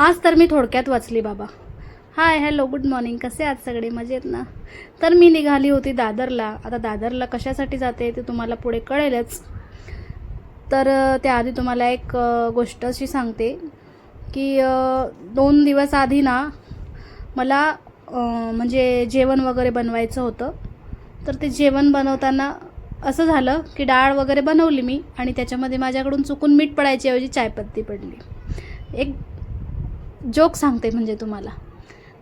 आज तर मी थोडक्यात वाचली बाबा. हाय हॅलो गुड मॉर्निंग कसे आहात सगळे? मजेत ना? तर मी निघाली होती दादरला. आता दादरला कशासाठी जाते ते तुम्हाला पुढे कळेलच. तर त्याआधी तुम्हाला एक गोष्ट अशी सांगते की दोन दिवस आधी ना मला म्हणजे जेवण वगैरे बनवायचं होतं. तर ते जेवण बनवताना असं झालं की डाळ वगैरे बनवली मी आणि त्याच्यामध्ये माझ्याकडून चुकून मीठ पडायची ऐवजी चायपत्ती पडली. एक जोक सांगते म्हणजे तुम्हाला.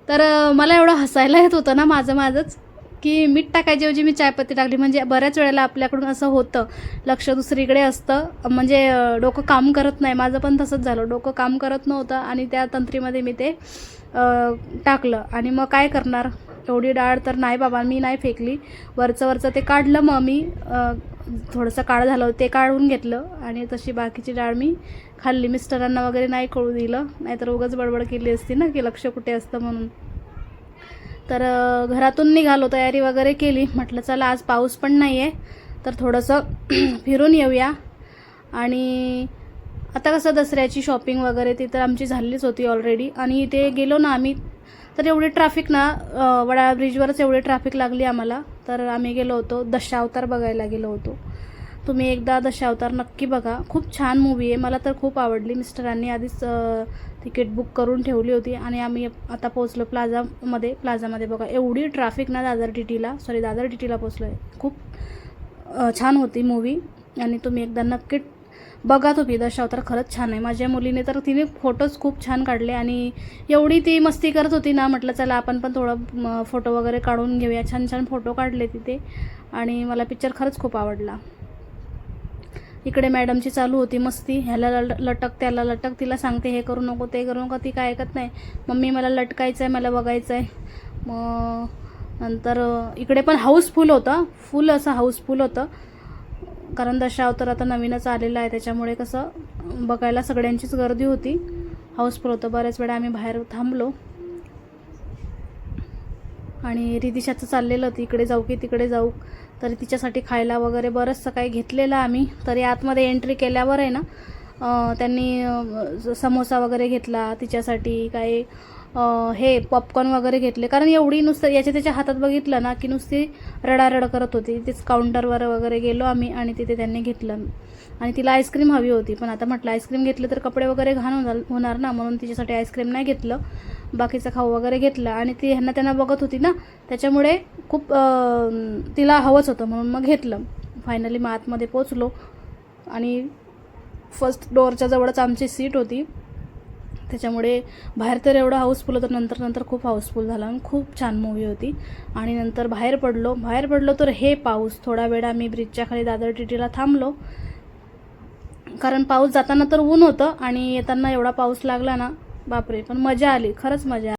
तर मला एवढं हसायला येत होतं ना माझं माझंच की मीठ टाकायच्याऐवजी मी चायपत्ती टाकली. म्हणजे बऱ्याच वेळेला आपल्याकडून असं होतं लक्ष दुसरीकडे असतं. म्हणजे डोकं काम करत नाही. माझं पण तसंच झालं. डोकं काम करत नव्हतं आणि त्या तंत्रीमध्ये मी ते टाकलं. आणि मग काय करणार? एवढी डाळ तर नाही बाबा मी नाही फेकली. वरचं वरचं ते काढलं मग मी थोडंसं काळ झालं ते काढून घेतलं आणि तशी बाकीची डाळ मी खाल्ली. मिस्टरांना वगैरे नाही कळू दिलं नाहीतर उगाच बडबड केली असती ना की लक्ष कुठे असतं म्हणून. तर घरातून निघालो तयारी वगैरे केली. म्हटलं चला आज पाऊस पण नाही आहे तर थोडंसं फिरून येऊया. आणि आता कसं दसऱ्याची शॉपिंग वगैरे ती तर आमची झालीच होती ऑलरेडी आणि इथे गेलो ना आम्ही तर एवढी ट्रॅफिक ना वडाळा ब्रिजवरच एवढी ट्रॅफिक लागली आम्हाला. तर आम्ही गेलो होतो दशावतार बघायला गेलो होतो. तुम्ही एकदा दशावतार नक्की बघा. खूप छान मूवी आहे. मला तर खूप आवडली. मिस्टरांनी आधीच तिकीट बुक करून ठेवली होती. आणि आम्ही आता पोचलो प्लाझामध्ये प्लाझामध्ये बघा. एवढी ट्रॅफिक ना दादर टीटीला. सॉरी दादर टीटीला पोचलो आहे खूप छान होती मूवी आणि तुम्ही एकदा नक्की बघा तुम्ही दशावतार खरंच छान आहे. माझ्या मुलीने तर तिने फोटोज खूप छान काढले आणि एवढी ती मस्ती करत होती ना म्हटलं चला आपण पण थोडं फोटो वगैरे काढून घेऊया. छान छान फोटो काढले तिथे आणि मला पिक्चर खरंच खूप आवडला. इकडे मॅडमची चालू होती मस्ती. ह्याला लटक त्याला लटक तिला सांगते हे करू नको ते करू नको. ती काय ऐकत नाही. मम्मी मला लटकायचं आहे मला बघायचं आहे मग नंतर इकडे पण हाऊसफुल होतं. फुल असं हाऊसफुल होतं. कारण दशावतार आता नवीनच आलेला आहे त्याच्यामुळे कसं बघायला सगळ्यांचीच गर्दी होती. हाऊसफुल होतं बऱ्याच वेळा आम्ही बाहेर थांबलो. आणि रिदिशाचं चाललेलं होतं इकडे जाऊ की तिकडे जाऊ. तरी तिच्यासाठी खायला वगैरे बरंचसं काही घेतलेलं आम्ही. तरी आतमध्ये एंट्री केल्यावर आहे ना त्यांनी समोसा वगैरे घेतला तिच्यासाठी काही हे पॉपकॉर्न वगैरे घेतले. कारण एवढी नुसतं याच्या त्याच्या हातात बघितलं ना की नुसती रडारड करत होती. तिथेच काउंटरवर वगैरे गेलो आम्ही आणि तिथे त्यांनी घेतलं. आणि तिला आईस्क्रीम हवी होती. पण आता म्हटलं आईस्क्रीम घेतलं तर कपडे वगैरे घाण होणार होणार ना. म्हणून तिच्यासाठी आईस्क्रीम नाही घेतलं. बाकीचं खाऊ वगैरे घेतलं. आणि ती ह्यांना त्यांना बघत होती ना त्याच्यामुळे खूप तिला हवंच होतं. म्हणून मग घेतलं. फायनली मग आतमध्ये पोचलो आणि फर्स्ट डोअरच्या जवळच आमची सीट होती. त्याच्यामुळे बाहेर तर एवढं हाऊसफुल होतं नंतर नंतर खूप हाऊसफुल झाला आणि खूप छान मूवी होती. आणि नंतर बाहेर पडलो. बाहेर पडलो तर हे पाऊस. थोडा वेळ आम्ही ब्रिजच्या खाली दादर टिटीला थांबलो. कारण पाऊस जाताना तर ऊन होतं आणि येताना एवढा पाऊस लागला ना बापरे पण मजा आली. खरंच मजा